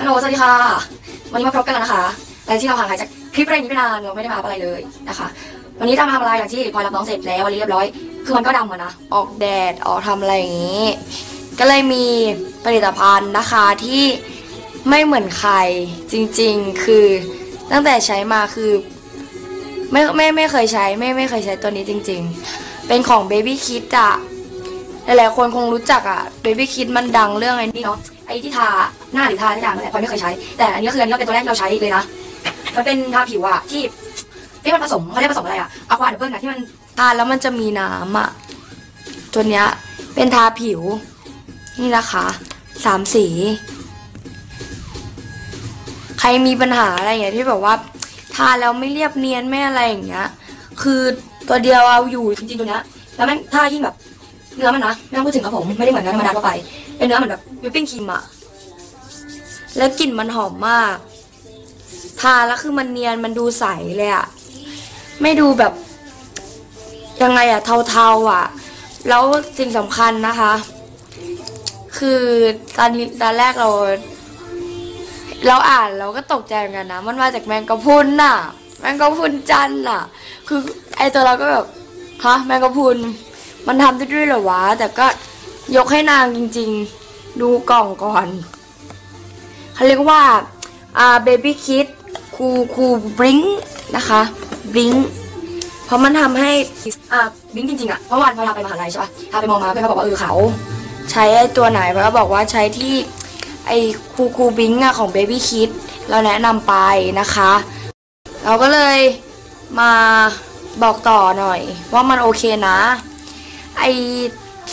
ฮัลโหลสวัสดีค่ะ วันนี้มาพบกันแล้วนะคะหลังจากที่เราห่างหายจากคลิปอะไรนี้ไปนานเราไม่ได้มาอัพอะไรเลยนะคะ วันนี้จะมาทำอะไรหลังที่พลอยรับน้องเสร็จแล้ววันนี้เรียบร้อย คือมันก็ดำอะนะ ออกแดดออกทำอะไรอย่างนี้ ก็เลยมีผลิตภัณฑ์นะคะที่ไม่เหมือนใครจริงๆ คือตั้งแต่ใช้มาคือไม่ไม่ไม่เคยใช้ไม่ไม่เคยใช้ตัวนี้จริง ๆ เป็นของ Baby Kid อะ หลายๆคนคงรู้จักอะ Baby Kid มันดังเรื่องไอ้นี่เนาะไอ้ที่ทาหน้าหรือทาทุกอย่างนั่นแหละพลอยไม่เคยใช้ แต่อันนี้ก็คืออันนี้ก็เป็นตัวแรกที่เราใช้เลยนะมันเป็นทาผิวอะที่ที่มันผสมเขาเรียกผสมอะไรอะอะควาดับเบิลอะที่มันทาแล้วมันจะมีน้ำอะตัวเนี้ยเป็นทาผิว นี่นะคะสามสี ใครมีปัญหาอะไรอย่างเงี้ยที่แบบว่า ทาแล้วไม่เรียบเนียนไม่อะไรอย่างเงี้ย คือตัวเดียวเอาอยู่จริงๆตัวเนี้ยแล้วแม่งถ้ายิ่งแบบ เนื้อมันนะไม่ต้องพูดถึงครับผมไม่ได้เหมือนเนื้อธรรมดาทั่วไป เป็นเนื้อเหมือนแบบวิปปิ้งครีมอะแล้วกลิ่นมันหอมมาก ทาแล้วคือมันเนียนมันดูใสเลยอะไม่ดูแบบ ยังไงอะเทาๆอะแล้วสิ่งสำคัญนะคะ คือตอนตอนแรกเรา เราอ่านเราก็ตกใจเหมือนกันนะ มันมาจากแมงกะพุนน่ะ แมงกะพุนจันน่ะ คือไอตัวเราก็แบบฮะแมงกะพุน มันทำได้ด้วยเหรอวะ แต่ก็ยกให้นางจริงๆ ดูกล่องก่อนเขาเรียกว่าอ่า baby kit คูคูบริงนะคะบริงเพราะมันทำให้อะบิงจริงๆอะเมื่อวานพอทาไปมหาลัยใช่ปะทาไปมองมาเพื่อนเขาบอกว่าเออเขา ใช้ไอ้ตัวไหนเพราะบอกว่าใช้ที่ไอ้คูคูบิงอะของ baby kit เราแนะนำไปนะคะ เราก็เลยมาบอกต่อหน่อย ว่ามันโอเคนะ ไอ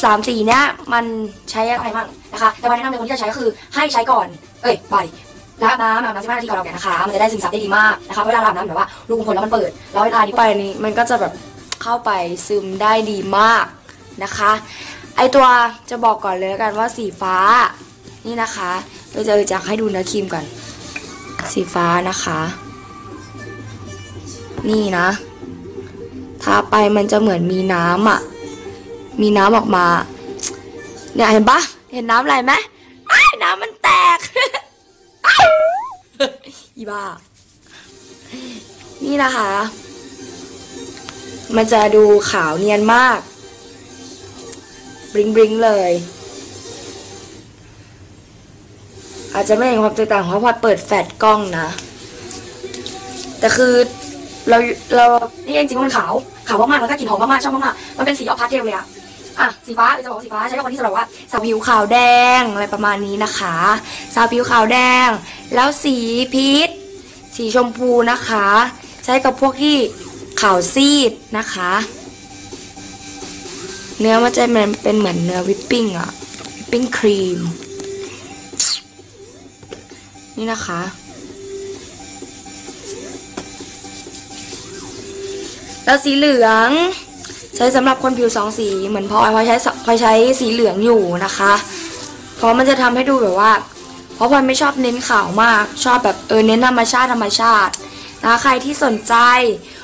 สามสีเนี้ยมันใช้อะไรบ้างนะคะ แต่วันแนะนำในคนที่จะใช้ก็คือให้ใช้ก่อน เอ้ยบ่ายล้างน้ำอาบน้ำสิบห้านาทีก่อนเราแกะนะคะ มันจะได้ซึมซับได้ดีมากนะคะเวลาราอาบน้ำแบบว่ารูขุมขนแล้วมันเปิดแล้วเวลานี้ไปนี้มันก็จะแบบเข้าไปซึมได้ดีมากนะคะ ไอตัวจะบอกก่อนเลยแล้วกันว่าสีฟ้านี่นะคะเราจะจะให้ดูเนื้อครีมก่อน สีฟ้านะคะ นี่นะทาไปมันจะเหมือนมีน้ำอะ มีน้ำออกมา เนี่ยเห็นปะเห็นน้ำอะไรไหมไอ้น้ำมันแตกอีบ้า นี่นะคะ มันจะดูขาวเนียนมาก บริงบริงเลย อาจจะไม่เห็นความแตกต่างเพราะพอเปิดแฟลชกล้องนะ แต่คือเราเรา นี่จริงๆมันขาว ขาวมากๆแล้วก็กลิ่นหอมมากๆชอบมากๆมันเป็นสีออกพาสเทลเลยอะ อะสีฟ้าจะบอกสีฟ้าใช้กับคนที่สำหรับว่าสาวผิวขาวแดงอะไรประมาณนี้นะคะสาวผิวขาวแดง แล้วสีพีชสีชมพูนะคะ ใช้กับพวกที่ขาวซีดนะคะ เนื้อมันจะเป็นเป็นเหมือนเนื้อวิปปิ้งอะวิปปิ้งครีม นี่นะคะแล้วสีเหลือง ใช้สำหรับคนผิวสองสีเหมือนพลอยพลอยใช้สพลอยใช้สีเหลืองอยู่นะคะ เพราะมันจะทำให้ดูแบบว่า เพราะพลอยไม่ชอบเน้นขาวมาก ชอบแบบเออเน้นธรรมชาติธรรมชาตินะคะใครที่สนใจ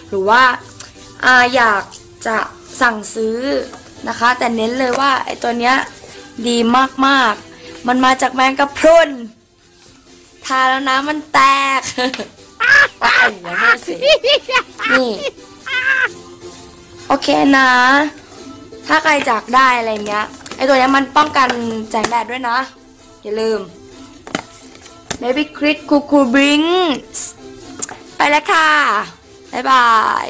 หรือว่าอาอยากจะสั่งซื้อนะคะ แต่เน้นเลยว่าไอตัวเนี้ยดีมากๆ มันมาจากแมงกะพรุนทาแล้วนะมันแตกว้าวหัวไม่เสียนี่ โอเคนะ ถ้าใครจากได้อะไรเงี้ยไอตัวนี้มันป้องกันแสงแดดด้วยนะ อย่าลืม Baby Crit Cuckoo Brinks ไปแล้วค่ะ บ๊ายบาย